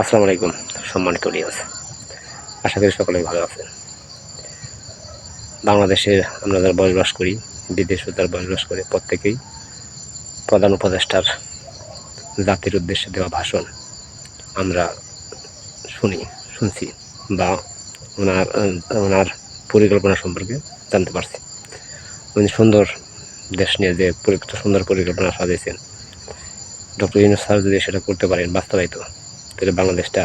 আসসালামু আলাইকুম সম্মানিত অডিয়েন্স আশা করি সকলেই ভালো আছেন। বাংলাদেশে আমরা যারা বসবাস করি, বিদেশেও যারা বসবাস করে, প্রত্যেকেই প্রধান উপদেষ্টার জাতির উদ্দেশ্যে দেওয়া ভাষণ আমরা শুনি, শুনছি বা ওনার ওনার পরিকল্পনা সম্পর্কে জানতে পারছি। উনি সুন্দর দেশ নিয়ে যে সুন্দর পরিকল্পনা সাজিয়েছেন। ডক্টর ইউনুস স্যার যদি সেটা করতে পারেন, বাস্তবায়িত। তাহলে বাংলাদেশটা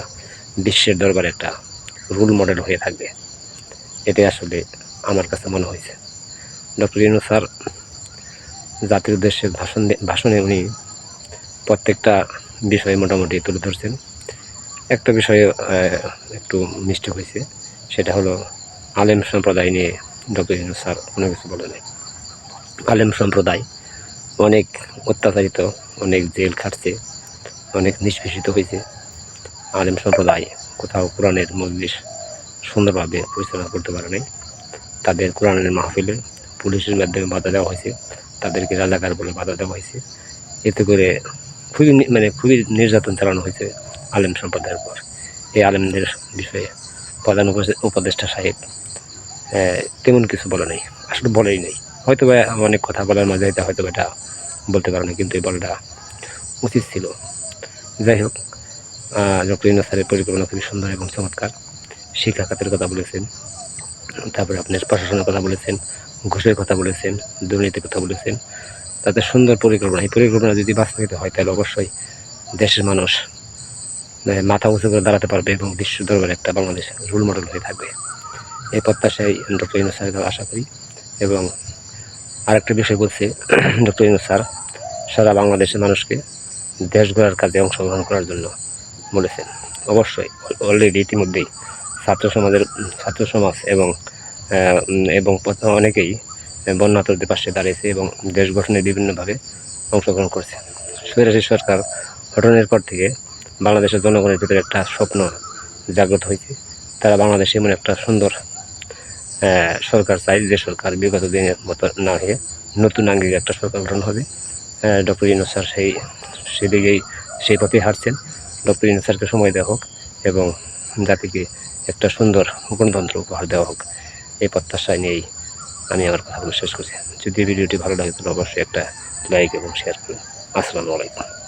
বিশ্বের দরবারে একটা রোল মডেল হয়ে থাকবে। এটাই আসলে আমার কাছে মনে হয়েছে। ডক্টর ইনু স্যার, জাতির উদ্দেশ্যে ভাষণ ভাষণে উনি প্রত্যেকটা বিষয়ে মোটামুটি তুলে ধরছেন। একটা বিষয়ে একটু মিস্টেক হয়েছে, সেটা হলো আলেম সম্প্রদায় নিয়ে ডক্টর ইউনুস স্যার কোনো কিছু বলে নাই আলেম সম্প্রদায় অনেক অত্যাচারিত, অনেক জেল খাটছে, অনেক নিষ্পেষিত হয়েছে। আলেম সম্প্রদায় কোথাও কোরআনের মজলিস সুন্দরভাবে পরিচালনা করতে পারে নাই। তাদের কোরআনের মাহফিলে পুলিশের মাধ্যমে বাধা দেওয়া হয়েছে। তাদেরকে রাজাকার বলে বাধা দেওয়া হয়েছে। এতে করে খুবই মানে খুবই নির্যাতন চালানো হয়েছে আলেম সম্প্রদায়ের উপর। এই আলেমদের বিষয়ে প্রধান উপদে- উপদেষ্টা সাহেব তেমন কিছু বলে নেই। আসলে বলেই নেই। হয়তো বা অনেক কথা বলার মাঝে হয়তো এটা বলতে পারে না কিন্তু এই বলাটা উচিত ছিল। যাই হোক ডক্টর স্যারের পরিকল্পনা খুবই সুন্দর এবং চমৎকার। শিক্ষা খাতের কথা বলেছেন। তারপরে আপনার প্রশাসনের কথা বলেছেন, ঘুষের কথা বলেছেন, দুর্নীতির কথা বলেছেন। তাদের সুন্দর পরিকল্পনা। এই পরিকল্পনা যদি বাস্তবায়িত হয়, তাহলে অবশ্যই দেশের মানুষ মাথা উঁচু করে দাঁড়াতে পারবে এবং বিশ্ব দরবারে একটা বাংলাদেশ রোল মডেল হয়ে থাকবে। এই প্রত্যাশায় ডক্টর ইউনুস স্যারের আশা করি। এবং আরেকটা বিষয় বলছে ডক্টর ইউনুস স্যার সারা বাংলাদেশের মানুষকে দেশ গড়ার কাজে অংশগ্রহণ করার জন্য বলেছেন। অবশ্যই অলরেডি ইতিমধ্যেই ছাত্র সমাজের, ছাত্র সমাজ এবং এবং অনেকেই বন্যাতদের পাশে দাঁড়িয়েছে এবং দেশ গঠনে বিভিন্নভাবে অংশগ্রহণ করছে। স্বৈরাশী সরকার গঠনের পর থেকে বাংলাদেশের জনগণের ভিতরে একটা স্বপ্ন জাগ্রত হয়েছে। তারা বাংলাদেশে এমন একটা সুন্দর সরকার চাই, যে সরকার বিগত দিনের মতো না হয়ে নতুন আঙ্গিকে একটা সরকার গঠন হবে। ডক্টর ইউনুস স্যার সেই, সেদিকেই, সেই পথে হাঁটছেন। ডক্টর ইনসারকে সময় দেওয়া হোক এবং জাতিকে একটা সুন্দর গণতন্ত্র উপহার দেওয়া হোক, এই প্রত্যাশায় নিয়েই আমি আমার কথাগুলো শেষ করছি। যদি ভিডিওটি ভালো লাগে তাহলে অবশ্যই একটা লাইক এবং শেয়ার করুন। আসসালামু আলাইকুম।